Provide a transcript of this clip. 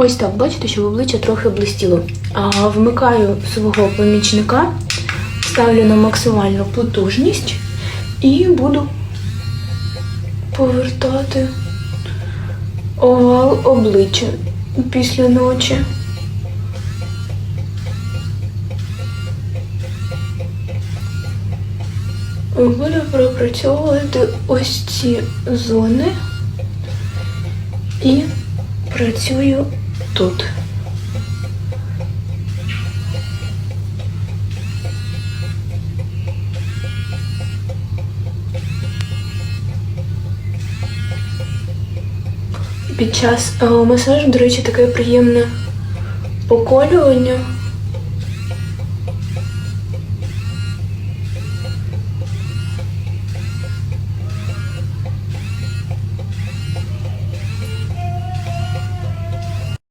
Ось так, бачите, що в обличчя трохи блистіло. А вмикаю свого помічника, ставлю на максимальну потужність і буду повертати овал обличчя після ночі. Буду пропрацьовувати ось ці зони і працюю тут. Під час е, масажу, до речі, таке приємне поколювання